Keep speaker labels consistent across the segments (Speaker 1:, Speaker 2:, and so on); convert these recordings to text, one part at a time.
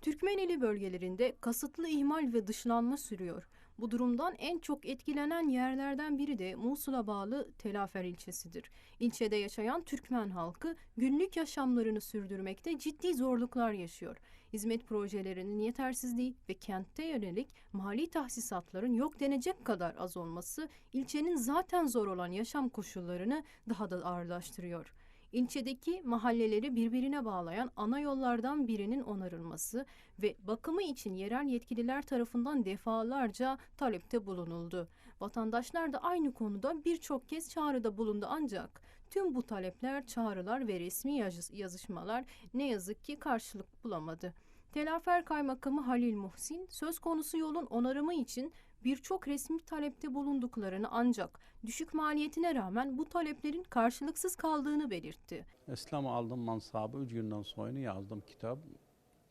Speaker 1: Türkmeneli bölgelerinde kasıtlı ihmal ve dışlanma sürüyor. Bu durumdan en çok etkilenen yerlerden biri de Musul'a bağlı Telafer ilçesidir. İlçede yaşayan Türkmen halkı günlük yaşamlarını sürdürmekte ciddi zorluklar yaşıyor. Hizmet projelerinin yetersizliği ve kentte yönelik mali tahsisatların yok denecek kadar az olması ilçenin zaten zor olan yaşam koşullarını daha da ağırlaştırıyor. İlçedeki mahalleleri birbirine bağlayan ana yollardan birinin onarılması ve bakımı için yerel yetkililer tarafından defalarca talepte bulunuldu. Vatandaşlar da aynı konuda birçok kez çağrıda bulundu ancak tüm bu talepler, çağrılar ve resmi yazı- yazışmalar ne yazık ki karşılık bulamadı. Telafer Kaymakamı Halil Muhsin söz konusu yolun onarımı için birçok resmi talepte bulunduklarını ancak düşük maliyetine rağmen bu taleplerin karşılıksız kaldığını belirtti.
Speaker 2: İslam aldım mansabı üç günden sonra yazdım kitap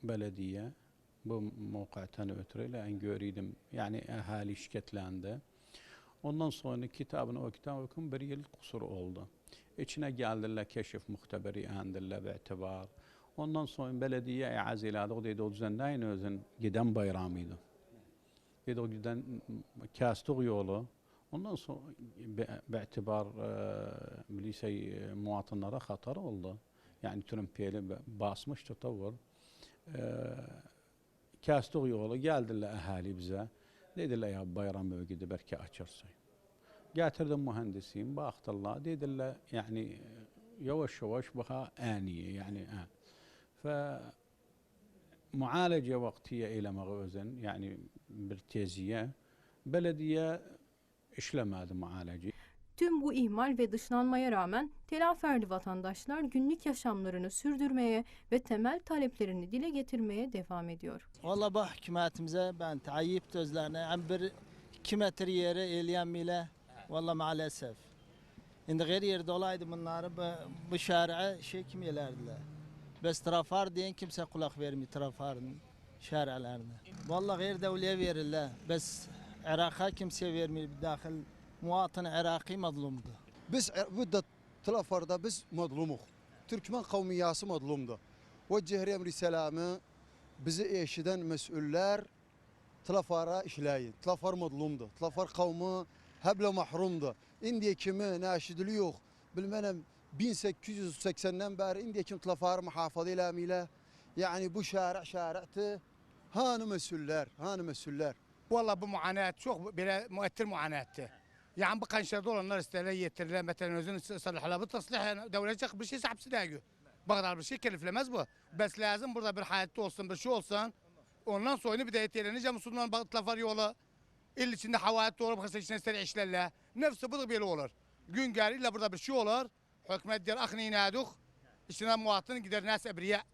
Speaker 2: belediye bu mevkiyten ötürü en görüydüm yani ahali şirketlendi. Ondan sonra kitabını o kitap okun bir yıl kusur oldu. İçine geldiler keşif muhteberi endirler ve itibar. Ondan sonra belediye iaziladı. O dedi o düzenleyin özün giden bayramıydı. Dedi o giden kastık yolu. Ondan sonra be'tibar e, lisey e, muvatınlara hatar oldu. Yani Trumpiyeli basmış tatavvur. E, kastık yolu geldiler ahali bize. Dediler ya bayram bölgede belki açarsın. Getirdim mühendisiyim, baktılar. Dediler yani e, yavaş yavaş baka aniye yani. Ha. Mualece vaktiye eylemek özen yani bir teziye belediye işlemedi mualece.
Speaker 1: Tüm bu ihmal ve dışlanmaya rağmen telaferli vatandaşlar günlük yaşamlarını sürdürmeye ve temel taleplerini dile getirmeye devam ediyor.
Speaker 3: Valla bu hükümetimize ben Tayyip özlerine hem bir iki metre yere eleyen bile valla maalesef. Şimdi gayri yerde olaydı bunları bu, bu şari'a şey kim yelerdiler. Bes trafar diyen kimse kulak vermiyor trafarın şari'lerine. Valla gayri devleye verirler. Bes Irak'a kimse vermiyor. Dahil muvatın Iraki mazlumdu.
Speaker 4: Biz müddet Tlafar'da biz mazlumuk. Türkmen kavmiyası mazlumdu. Vecih emri selamı bizi eşiden mesuller Tlafar'a işleyin. Tlafar mazlumdu. Tlafar kavmi heble mahrumdu. İndiye kimi naşidili yok. Bilmenem 1880'den beri indiye kim Tlafar muhafaza ilamile. Yani bu şari'a şari'tı. Hanı mesuller, hanı mesuller.
Speaker 5: Valla bu muanat çok böyle müettir muanattı. Yani bu kanşerde olanlar isterler yetirirler. Mesela özün salihla bu taslih devlecek bir şey hapsi değil. Bu kadar bir şey keliflemez bu. Bes lazım burada bir hayatta olsun bir şey olsun. Ondan sonra bir de yetirince Müslüman batıtlafar yolu. İl içinde havayet doğru bakırsa içine seri işlerle. Nefsi bu da böyle olur. Gün geliyle burada bir şey olur. حكمت ديال اخنا ينادوخ شنا مواطن قدر ناس أبرياء.